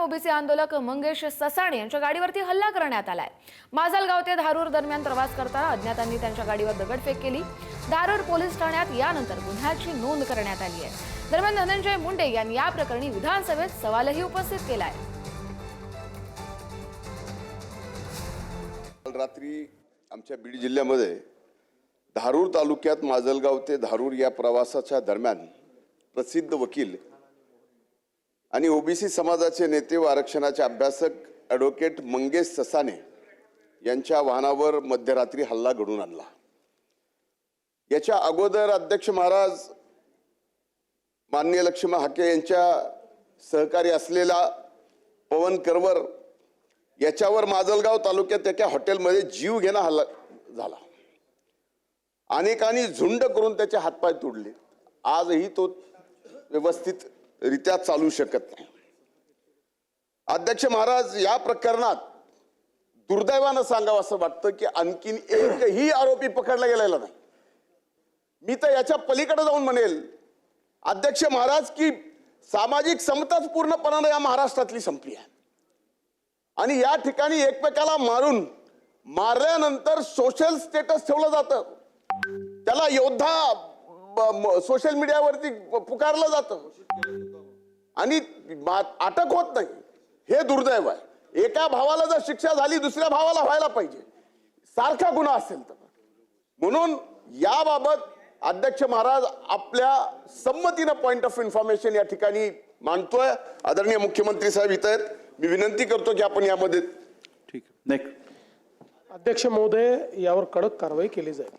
OBC आंदोलक मंगेश ससाणे यांच्या गाडीवरती हल्ला करण्यात आलाय. माजलगाव ते धारूर दरम्यान प्रवास करताना अज्ञातांनी त्यांच्या गाडीवर दगडफेक केली. धारूर पोलीस ठाण्यात यानंतर गुन्ह्याची नोंद करण्यात आली आहे. दरम्यान धनंजय मुंडे यांनी या प्रकरणी विधानसभेत सवालही उपस्थित केलाय. काल रात्री आमच्या बीड जिल्ह्यामध्ये धारूर तालुक्यात माजलगाव ते धारूर या प्रवासाच्या दरम्यान प्रसिद्ध वकील आणि ओबीसी समाजाचे नेते व आरक्षणाचे अभ्यासक ॲडव्होकेट मंगेश ससाने यांच्या वाहनावर मध्यरात्री हल्ला घडून आणला. याच्या अगोदर अध्यक्ष महाराज माननीय लक्ष्मण हाके यांच्या सहकारी असलेला पवन करवर याच्यावर माजलगाव तालुक्यात एका हॉटेलमध्ये जीव घेणा हल्ला झाला. अनेकांनी झुंड करून त्याचे हातपाय तोडले. आजही तो व्यवस्थित रित्या चालू शकत नाही. अध्यक्ष महाराज या प्रकरणात दुर्दैवानं सांगावं असं वाटतं की आणखीन एकही आरोपी पकडला गेलेला नाही. मी तर याच्या पलीकडे जाऊन म्हणेल अध्यक्ष महाराज की सामाजिक समताच पूर्णपणानं या महाराष्ट्रातली संपली आहे. आणि या ठिकाणी एकमेकाला मारून मारल्यानंतर सोशल स्टेटस ठेवलं जातं. त्याला योद्धा सोशल मीडियावरती पुकारलं जातं. आणि अटक होत नाही. हे दुर्दैव आहे. एका भावाला जर शिक्षा झाली दुसऱ्या भावाला व्हायला पाहिजे. सारखा गुन्हा असेल तर. म्हणून याबाबत अध्यक्ष महाराज आपल्या संमतीनं पॉइंट ऑफ इन्फॉर्मेशन या ठिकाणी मांडतोय. आदरणीय मुख्यमंत्री साहेब इथं आहेत. मी विनंती करतो की आपण यामध्ये ठीक आहे. नेक्स्ट अध्यक्ष महोदय यावर कडक कारवाई केली जाईल.